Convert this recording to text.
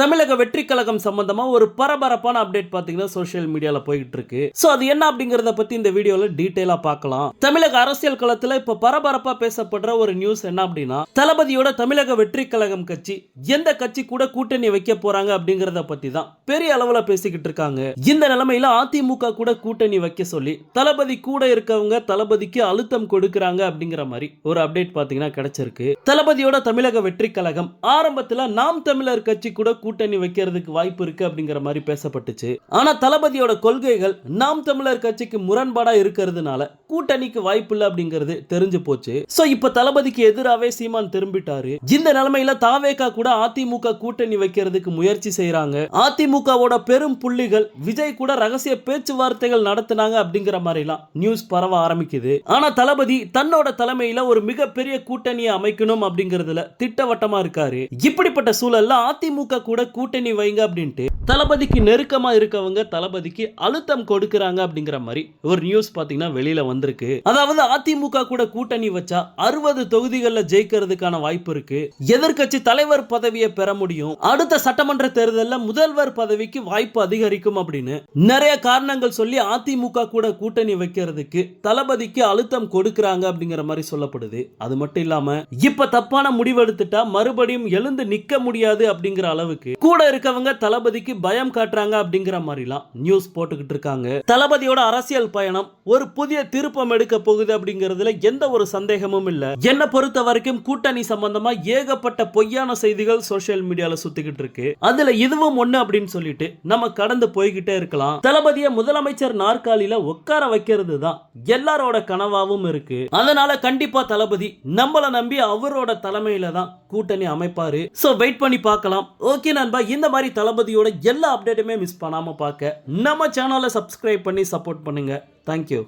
தமிழக வெற்றி கழகம் சம்பந்தமா ஒரு பரபரப்பான அப்டேட் பாத்தீங்கன்னா சோசியல் மீடியால போயிட்டு இருக்கு சோ அது என்ன அப்படிங்கறத பத்தி இந்த வீடியோல டீடைலா பார்க்கலாம். தமிழக அரசியல் களத்துல இப்ப பரபரப்பா பேசப்படுற ஒரு நியூஸ் என்ன அப்படின்னா தளபதியோட தமிழக வெற்றி கழகம் கட்சி எந்த கட்சி கூட கூட்டணி வைக்க போறாங்க அப்படிங்கறத பத்தி தான் பெரிய அளவுல பேசிக்கிட்டு இருக்காங்க. இந்த நிலைமையில அதிமுக கூட கூட்டணி வைக்க சொல்லி தளபதி கூட இருக்கவங்க தளபதிக்கு அழுத்தம் கொடுக்கறாங்க அப்படிங்கிற மாதிரி ஒரு அப்டேட் பாத்தீங்கன்னா கிடைச்சிருக்கு. தளபதியோட தமிழக வெற்றி கழகம் ஆரம்பத்துல நாம் தமிழர் கட்சி கூட கூட்டணி வைக்கிறதுக்கு வாய்ப்பு இருக்கு அப்படிங்கிற மாதிரி பேசப்பட்டுச்சு. ஆனா தளபதியோட கொள்கைகள் நாம் தமிழர் கட்சிக்கு முரண்பாடா இருக்கிறதுனால கூட்டணிக்கு வாய்ப்பு இல்லை அப்படிங்கிறது தெரிஞ்சு போச்சு. ஸோ இப்ப தளபதிக்கு எதிராவே சீமான் திரும்பிட்டாரு. இந்த நிலைமையில தாவேகா கூட அதிமுக கூட்டணி வைக்கிறதுக்கு முயற்சி செய்யறாங்க அதிமுகவோட பெரும் புள்ளிகள் விஜய் கூட ரகசிய பேச்சுவார்த்தைகள் நடத்தினாங்க அப்படிங்கிற மாதிரிலாம் நியூஸ் பரவ ஆரம்பிக்குது. ஆனா தளபதி தன்னோட தலைமையில ஒரு மிகப்பெரிய கூட்டணியை அமைக்கணும் அப்படிங்கறதுல திட்டவட்டமா இருக்காரு. இப்படிப்பட்ட சூழல்ல அதிமுக கூட கூட்டணி வைங்க அப்படின்ட்டு தளபதிக்கு நெருக்கமா இருக்கவங்க தளபதிக்கு அழுத்தம் கொடுக்கறாங்க அப்படிங்கிற மாதிரி ஒரு நியூஸ் பாத்தீங்கன்னா வெளியில வந்திருக்கு. அதாவது அதிமுக கூட கூட்டணி வச்சா அறுபது தொகுதிகளில் ஜெயிக்கிறதுக்கான வாய்ப்பு இருக்கு. எதிர்கட்சி தலைவர் பதவியை பெற முடியும். அடுத்த சட்டமன்ற தேர்தலில் முதல்வர் பதவிக்கு வாய்ப்பு அதிகரிக்கும் அப்படின்னு நிறைய காரணங்கள் சொல்லி அதிமுக கூட கூட்டணி வைக்கிறதுக்கு தளபதிக்கு அழுத்தம் கொடுக்கறாங்க அப்படிங்கிற மாதிரி சொல்லப்படுது. அது மட்டும் இல்லாம இப்ப தப்பான முடிவெடுத்துட்டா மறுபடியும் எழுந்து நிக்க முடியாது அப்படிங்கிற அளவுக்கு கூட இருக்கவங்க தளபதிக்கு பயம் காட்டுறாங்க அப்படிங்கிற மாதிரிலாம் நியூஸ் போட்டுக்கிட்டு இருக்காங்க. தளபதியோட அரசியல் பயணம் ஒரு புதிய திரு விருப்பம் எடுக்க போகுது அப்படிங்கிறதுல எந்த ஒரு சந்தேகமும் இல்ல. என்ன பொறுத்த வரைக்கும் கூட்டணி சம்பந்தமா ஏகப்பட்ட பொய்யான செய்திகள் சோசியல் மீடியால சுத்திக்கிட்டு இருக்கு. அதுல இதுவும் ஒண்ணு அப்படின்னு சொல்லிட்டு நம்ம கடந்து போய்கிட்டே இருக்கலாம். தளபதியை முதலமைச்சர் நாற்காலியில உட்கார வைக்கிறது தான் எல்லாரோட கனவாவும் இருக்கு. அதனால கண்டிப்பா தளபதி நம்மள நம்பி அவரோட தலைமையில தான் கூட்டணி அமைப்பாரு. சோ வெயிட் பண்ணி பார்க்கலாம். ஓகே நண்பா இந்த மாதிரி தளபதியோட எல்லா அப்டேட்டுமே மிஸ் பண்ணாம பார்க்க நம்ம சேனலை சப்ஸ்கிரைப் பண்ணி சப்போர்ட் பண்ணுங்க. தேங்க்யூ